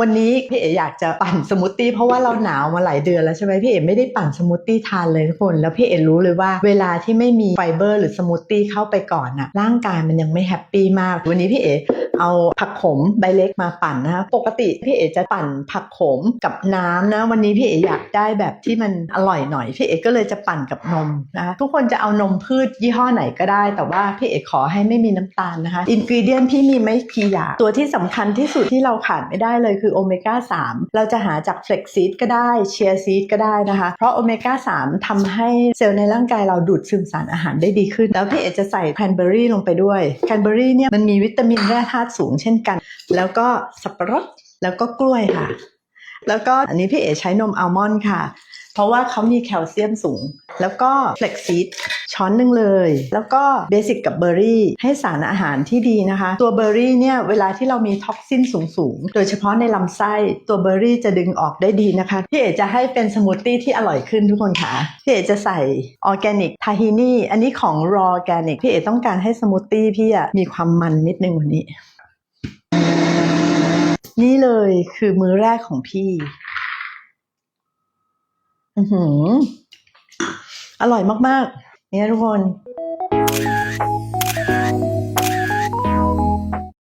วันนี้พี่เอ๋อยากจะปั่นสมูทตี้เพราะว่าเราหนาวมาหลายเดือนแล้วใช่ไหมพี่เอ๋ไม่ได้ปั่นสมูทตี้ทานเลยทุกคน แล้วพี่เอ๋รู้เลยว่า เวลาที่ไม่มีไฟเบอร์หรือสมูทตี้เข้าไปก่อนน่ะร่างกายมันยังไม่แฮปปี้มาก วันนี้พี่เอ๋ เอาผักขมใบเล็กมาปั่นนะคะปกติพี่เอ๋จะปั่นผักขมกับน้ำนะ วันนี้พี่เอ๋อยากได้แบบที่มันอร่อยหน่อยพี่เอ๋ก็เลยจะปั่นกับนมนะะทุกคนจะเอานมพืชยี่ห้อไหนก็ได้ แต่ว่าพี่เอ๋ขอให้ไม่มีน้ำตาลนะคะอินกิเดียนพี่มีไม่กี่อย่างตัวที่สำคัญที่สุดที่เราขาดไม่ได้เลยคือโอเมก้า3 เราจะหาจากเฟล็กซีดก็ได้เชียร์ซีดก็ได้นะคะ เพราะโอเมก้า3ทำให้เซลล์ในร่างกายเราดูดซึมสารอาหารได้ดีขึ้น แล้วพี่เอ๋จะใส่แคนเบอรี่ลงไปด้วยแคนเบอรี่เนี่ยมันมีวิตามินแร่ธาตุสูงเช่นกัน แล้วก็สับปะรดแล้วก็กล้วยค่ะ แล้วก็อันนี้พี่เอ๋ใช้นมอัลมอนด์ค่ะ เพราะว่าเขามีแคลเซียมสูง แล้วก็เฟล็กซีดช้อนหนึ่งเลย แล้วก็เบสิกกับเบอร์รี่ให้สารอาหารที่ดีนะคะ ตัวเบอร์รี่เนี่ยเวลาที่เรามีท็อกซินสูงๆ โดยเฉพาะในลำไส้ ตัวเบอร์รี่จะดึงออกได้ดีนะคะ พี่เอ๋จะให้เป็นสมูทตี้ที่อร่อยขึ้นทุกคนค่ะ พี่เอ๋จะใส่ออร์แกนิกทาฮินี่อันนี้ของรออร์แกนิกพี่เอ๋ต้องการให้สมูทตี้พี่อะมีความมันนิดนึงวันนี้ นี่เลยคือมื้อแรกของพี่ อือหือ อร่อยมาก ๆ เนี่ยทุกคน